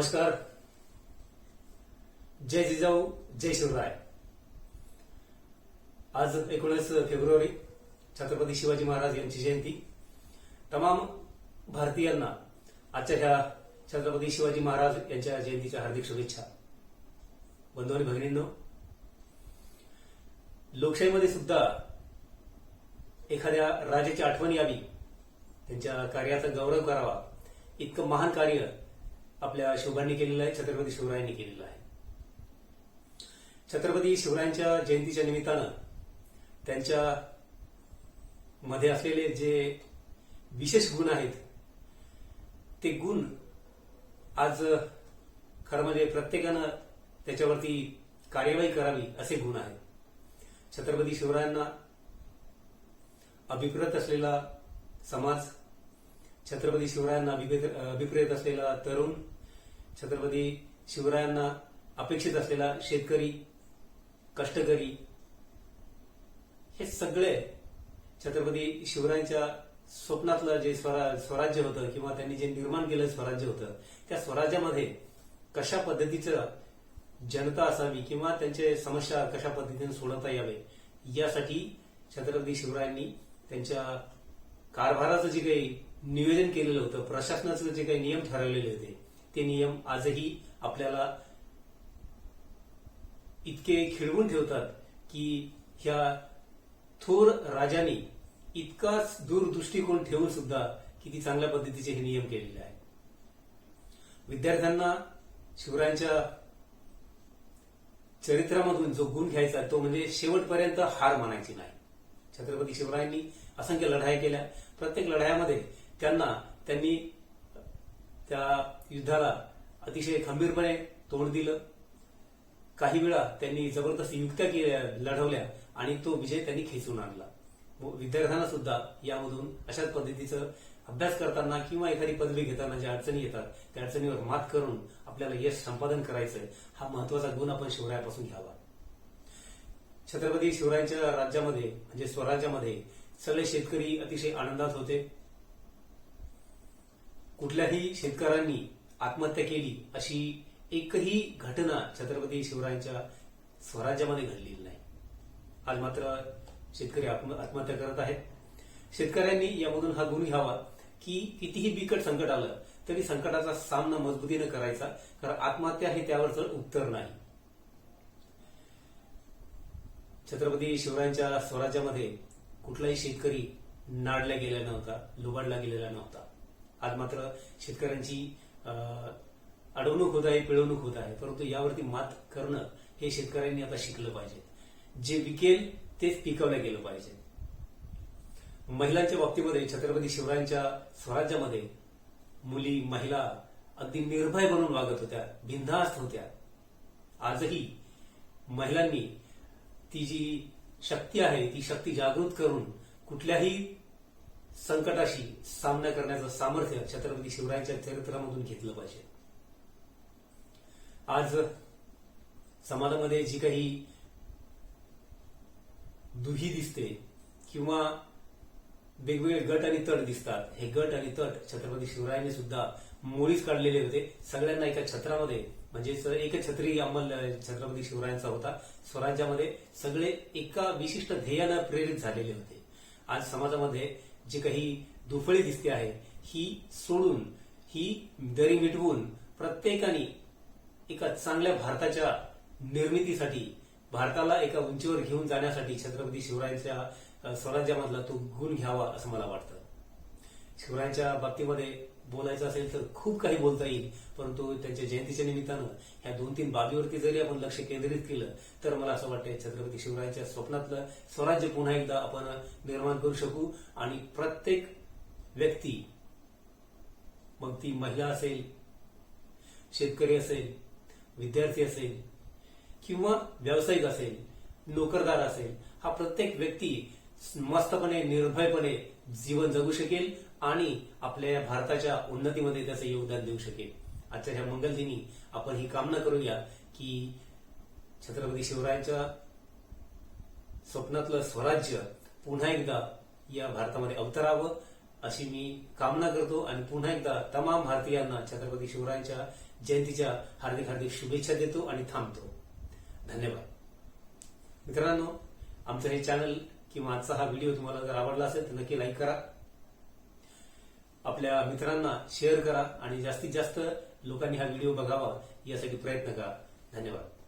नमस्कार. जय जिजाऊ जय शिवराय. आज एकोणीस फेब्रुवारी छत्रपती शिवाजी महाराज यांची जयंती. तमाम भारतीयांना आजच्या ह्या छत्रपती शिवाजी महाराज यांच्या जयंतीच्या हार्दिक शुभेच्छा. बंधू आणि भगिनींनो लोकशाहीमध्ये सुद्धा एखाद्या राजाची आठवण यावी त्यांच्या कार्याचा गौरव करावा इतकं महान कार्य आपल्या शिवबांनी केलेलं आहे छत्रपती शिवरायांनी केलेलं आहे. छत्रपती शिवरायांच्या जयंतीच्या निमित्तानं त्यांच्या मध्ये असलेले जे विशेष गुण आहेत ते गुण आज खरं म्हणजे प्रत्येकानं त्याच्यावरती कार्यवाही करावी असे गुण आहेत. छत्रपती शिवरायांना अभिप्रत असलेला समाज छत्रपती शिवरायांना अभिप्रेत असलेला तरुण छत्रपती शिवरायांना अपेक्षित असलेला शेतकरी कष्टकरी हे सगळे छत्रपती शिवरायांच्या स्वप्नातलं जे स्वरा स्वराज्य होतं किंवा त्यांनी जे निर्माण केलं स्वराज्य होतं त्या स्वराज्यामध्ये कशा पद्धतीचं जनता असावी किंवा त्यांचे समस्या कशा पद्धतीने सोडवता यावे यासाठी छत्रपती शिवरायांनी त्यांच्या कारभाराचं जे काही निवेदन केलेलं होतं. प्रशासनाचं जे काही नियम ठरवलेले होते ते नियम आजही आपल्याला इतके खिळवून ठेवतात की ह्या थोर राजांनी इतकाच दूरदृष्टिकोन ठेवून सुद्धा किती चांगल्या पद्धतीचे हे नियम केलेले आहेत. विद्यार्थ्यांना शिवरायांच्या चरित्रामधून जो गुण घ्यायचा तो म्हणजे शेवटपर्यंत हार मानायची नाही. छत्रपती शिवरायांनी असंख्य लढाया केल्या. प्रत्येक लढायामध्ये त्यांना त्यांनी त्या युद्धाला अतिशय खंबीरपणे तोंड दिलं. काही वेळा त्यांनी जबरदस्त युक्त्या केल्या लढवल्या आणि तो विजय त्यांनी खेचून आणला. विद्यार्थ्यांना सुद्धा यामधून अशाच पद्धतीचं अभ्यास करताना किंवा एखादी पदवी घेताना ज्या अडचणी येतात त्या अडचणीवर मात करून आपल्याला यश संपादन करायचंय हा महत्त्वाचा गुण आपण शिवरायापासून घ्यावा. छत्रपती शिवरायांच्या राज्यामध्ये म्हणजे स्वराज्यामध्ये सगळे शेतकरी अतिशय आनंदात होते. कुठल्याही शेतकऱ्यांनी आत्महत्या केली अशी एकही घटना छत्रपती शिवरायांच्या स्वराज्यामध्ये घडलेली नाही. आज मात्र शेतकरी आत्महत्या करत आहेत. शेतकऱ्यांनी यामधून हा गुण घ्यावा की कितीही बिकट संकट आलं तरी संकटाचा सामना मजबूतीनं करायचा कारण आत्महत्या हे त्यावरचं उत्तर नाही. छत्रपती शिवरायांच्या स्वराज्यामध्ये कुठलाही शेतकरी नाडला गेला नव्हता लुबाडला गेलेला नव्हता. आज मात्र शेतकऱ्यांची अडवणूक होत आहे पिळवणूक होत आहे. परंतु यावरती मात करणं हे शेतकऱ्यांनी आता शिकलं पाहिजे. जे विकेल तेच पिकवलं गेलं पाहिजे. महिलांच्या बाबतीमध्ये छत्रपती शिवरायांच्या स्वराज्यामध्ये मुली महिला अगदी निर्भय बनून वागत होत्या बिनधास्त होत्या. आजही महिलांनी ती जी शक्ती आहे ती शक्ती जागृत करून कुठल्याही संकटाशी सामना करण्याचं सामर्थ्य छत्रपती शिवरायांच्या चरित्रामधून घेतलं पाहिजे. आज समाजामध्ये जी काही दुही दिसते किंवा वेगवेगळे गट आणि तट दिसतात हे गट आणि तट छत्रपती शिवरायांनी सुद्धा मोळीच काढलेले होते. सगळ्यांना एका छत्रामध्ये म्हणजेच एक छत्री अंमल छत्रपती शिवरायांचा होता. स्वराज्यामध्ये सगळे एका विशिष्ट ध्येयानं प्रेरित झालेले होते. आज समाजामध्ये जी काही दुफळी दिसते आहे ही सोडून ही दरी मिटवून प्रत्येकाने एका चांगल्या भारताच्या निर्मितीसाठी भारताला एका उंचीवर घेऊन जाण्यासाठी छत्रपती शिवरायांच्या स्वराज्यामधला तो गुण घ्यावा असं मला वाटतं. शिवरायांच्या बाबतीमध्ये बोलायचं असेल तर खूप काही बोलता येईल. परंतु त्यांच्या जयंतीच्या निमित्तानं ह्या दोन तीन बाबीवरती जरी आपण लक्ष केंद्रित केलं तर मला असं वाटतं छत्रपती शिवरायांच्या स्वप्नातलं स्वराज्य पुन्हा एकदा आपण निर्माण करू शकू. आणि प्रत्येक व्यक्ती मग ती महिला असेल शेतकरी असेल विद्यार्थी असेल किंवा व्यावसायिक असेल नोकरदार असेल हा प्रत्येक व्यक्ती मस्तपणे निर्भयपणे जीवन जगू शकेल. आणि आपल्या भारताच्या उन्नतीमध्ये त्याचं योगदान देऊ शकेल आजच्या ह्या मंगलदिनी आपण ही कामना करूया की छत्रपती शिवरायांच्या स्वप्नातलं स्वराज्य पुन्हा एकदा या भारतामध्ये अवतरावं अशी मी कामना करतो आणि पुन्हा एकदा तमाम भारतीयांना छत्रपती शिवरायांच्या जयंतीच्या हार्दिक हार्दिक शुभेच्छा देतो आणि थांबतो. धन्यवाद. मित्रांनो आमचं हे चॅनल किंवा आजचा हा व्हिडिओ तुम्हाला जर आवडला असेल तर नक्की लाईक करा. आपल्या मित्रांना शेअर करा आणि जास्तीत जास्त लोकांनी हा व्हिडिओ बघावा यासाठी प्रयत्न करा. धन्यवाद.